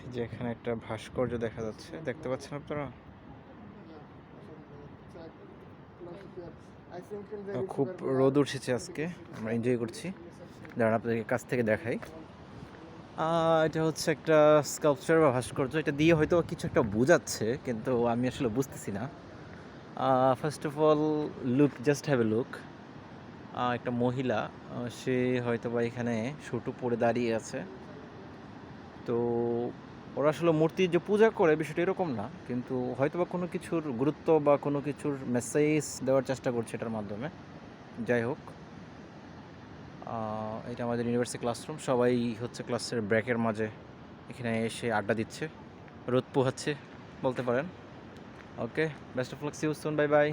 এই যে এখানে একটা ভাস্কর্য দেখা যাচ্ছে দেখতে পাচ্ছেন আপনারা খুব রোদ উঠেছে আজকে আমরা এনজয় করছি। দাঁড়ান আপনাদেরকে কাছ থেকে দেখাই। এটা হচ্ছে একটা স্কাল্পচার বা ভাস্কর্য এটা দিয়ে হয়তো কিছু একটা বোঝাচ্ছে কিন্তু আমি আসলে বুঝতেছি না। First of all look just have a look একটা মহিলা সে হয়তো বা এখানে শুটু পরে দাঁড়িয়ে আছে। তো ওরা আসলে মূর্তির যে পূজা করে বিষয়টা এরকম না, কিন্তু হয়তো বা কোনো কিছুর গুরুত্ব বা কোনো কিছুর মেসেজ দেওয়ার চেষ্টা করছে এটার মাধ্যমে। যাই হোক এটা আমাদের ইউনিভার্সিটি ক্লাসরুম সবাই হচ্ছে ক্লাসের ব্রেকের মাঝে এখানে এসে আড্ডা দিচ্ছে, রোদ পোহাচ্ছে, বলতে পারেন। Okay best of luck see you soon bye bye